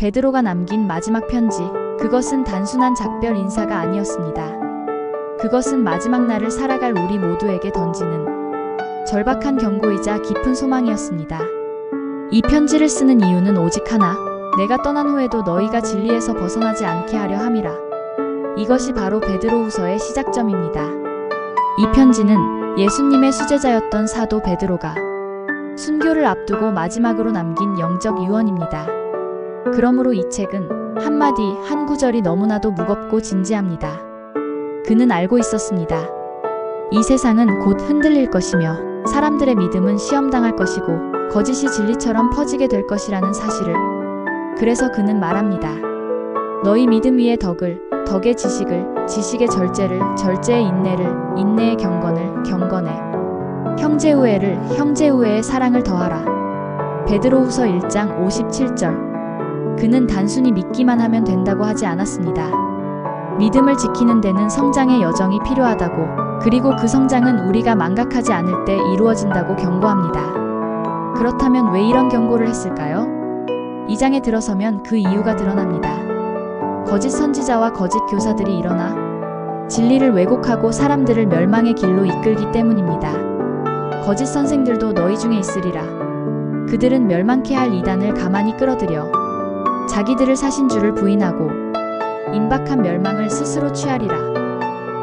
베드로가 남긴 마지막 편지. 그것은 단순한 작별 인사가 아니었습니다. 그것은 마지막 날을 살아갈 우리 모두에게 던지는 절박한 경고이자 깊은 소망이었습니다. 이 편지를 쓰는 이유는 오직 하나. 내가 떠난 후에도 너희가 진리에서 벗어나지 않게 하려 함이라. 이것이 바로 베드로후서의 시작점입니다. 이 편지는 예수님의 수제자였던 사도 베드로가 순교를 앞두고 마지막으로 남긴 영적 유언입니다. 그러므로 이 책은 한마디, 한 구절이 너무나도 무겁고 진지합니다. 그는 알고 있었습니다. 이 세상은 곧 흔들릴 것이며 사람들의 믿음은 시험당할 것이고 거짓이 진리처럼 퍼지게 될 것이라는 사실을. 그래서 그는 말합니다. 너희 믿음 위에 덕을, 덕의 지식을, 지식의 절제를, 절제의 인내를, 인내의 경건을, 경건에 형제 우애를, 형제 우애의 사랑을 더하라. 베드로후서 1장 57절. 그는 단순히 믿기만 하면 된다고 하지 않았습니다. 믿음을 지키는 데는 성장의 여정이 필요하다고, 그리고 그 성장은 우리가 망각하지 않을 때 이루어진다고 경고합니다. 그렇다면 왜 이런 경고를 했을까요? 이 장에 들어서면 그 이유가 드러납니다. 거짓 선지자와 거짓 교사들이 일어나 진리를 왜곡하고 사람들을 멸망의 길로 이끌기 때문입니다. 거짓 선생들도 너희 중에 있으리라. 그들은 멸망케 할 이단을 가만히 끌어들여 자기들을 사신 줄을 부인하고 임박한 멸망을 스스로 취하리라.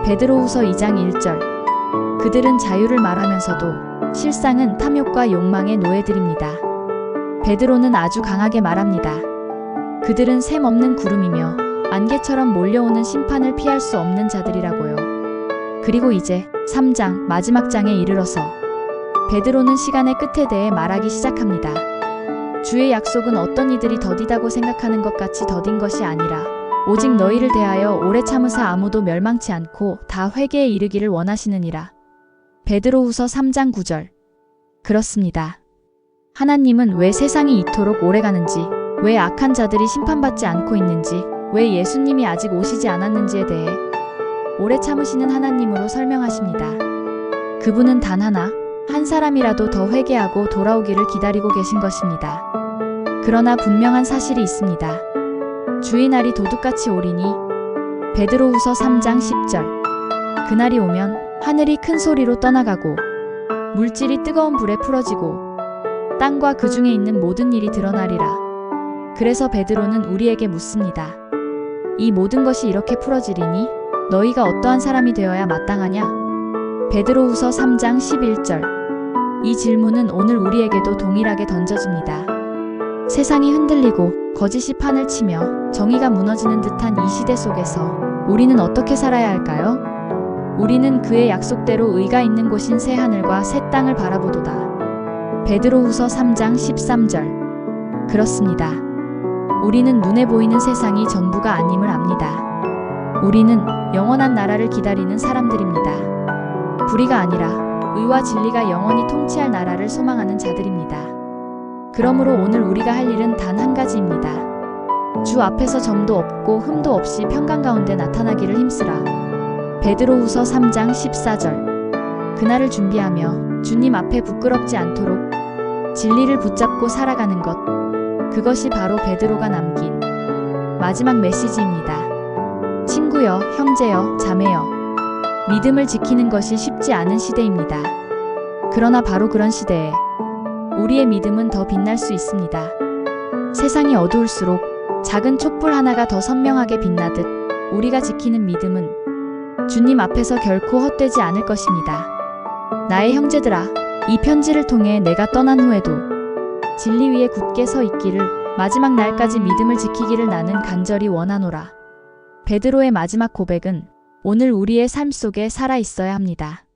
베드로후서 2장 1절. 그들은 자유를 말하면서도 실상은 탐욕과 욕망의 노예들입니다. 베드로는 아주 강하게 말합니다. 그들은 샘 없는 구름이며 안개처럼 몰려오는 심판을 피할 수 없는 자들이라고요. 그리고 이제 3장 마지막 장에 이르러서 베드로는 시간의 끝에 대해 말하기 시작합니다. 주의 약속은 어떤 이들이 더디다고 생각하는 것 같이 더딘 것이 아니라 오직 너희를 대하여 오래 참으사 아무도 멸망치 않고 다 회개에 이르기를 원하시느니라. 베드로후서 3장 9절. 그렇습니다. 하나님은 왜 세상이 이토록 오래 가는지, 왜 악한 자들이 심판받지 않고 있는지, 왜 예수님이 아직 오시지 않았는지에 대해 오래 참으시는 하나님으로 설명하십니다. 그분은 단 하나, 한 사람이라도 더 회개하고 돌아오기를 기다리고 계신 것입니다. 그러나 분명한 사실이 있습니다. 주의 날이 도둑같이 오리니 베드로후서 3장 10절 그날이 오면 하늘이 큰 소리로 떠나가고 물질이 뜨거운 불에 풀어지고 땅과 그 중에 있는 모든 일이 드러나리라. 그래서 베드로는 우리에게 묻습니다. 이 모든 것이 이렇게 풀어지리니 너희가 어떠한 사람이 되어야 마땅하냐? 베드로후서 3장 11절. 이 질문은 오늘 우리에게도 동일하게 던져집니다. 세상이 흔들리고 거짓이 판을 치며 정의가 무너지는 듯한 이 시대 속에서 우리는 어떻게 살아야 할까요? 우리는 그의 약속대로 의가 있는 곳인 새 하늘과 새 땅을 바라보도다. 베드로후서 3장 13절. 그렇습니다. 우리는 눈에 보이는 세상이 전부가 아님을 압니다. 우리는 영원한 나라를 기다리는 사람들입니다. 불의가 아니라 의와 진리가 영원히 통치할 나라를 소망하는 자들입니다. 그러므로 오늘 우리가 할 일은 단 한 가지입니다. 주 앞에서 점도 없고 흠도 없이 평강 가운데 나타나기를 힘쓰라. 베드로후서 3장 14절. 그날을 준비하며 주님 앞에 부끄럽지 않도록 진리를 붙잡고 살아가는 것. 그것이 바로 베드로가 남긴 마지막 메시지입니다. 친구여, 형제여, 자매여. 믿음을 지키는 것이 쉽지 않은 시대입니다. 그러나 바로 그런 시대에 우리의 믿음은 더 빛날 수 있습니다. 세상이 어두울수록 작은 촛불 하나가 더 선명하게 빛나듯 우리가 지키는 믿음은 주님 앞에서 결코 헛되지 않을 것입니다. 나의 형제들아, 이 편지를 통해 내가 떠난 후에도 진리 위에 굳게 서 있기를 마지막 날까지 믿음을 지키기를 나는 간절히 원하노라. 베드로의 마지막 고백은 오늘 우리의 삶 속에 살아 있어야 합니다.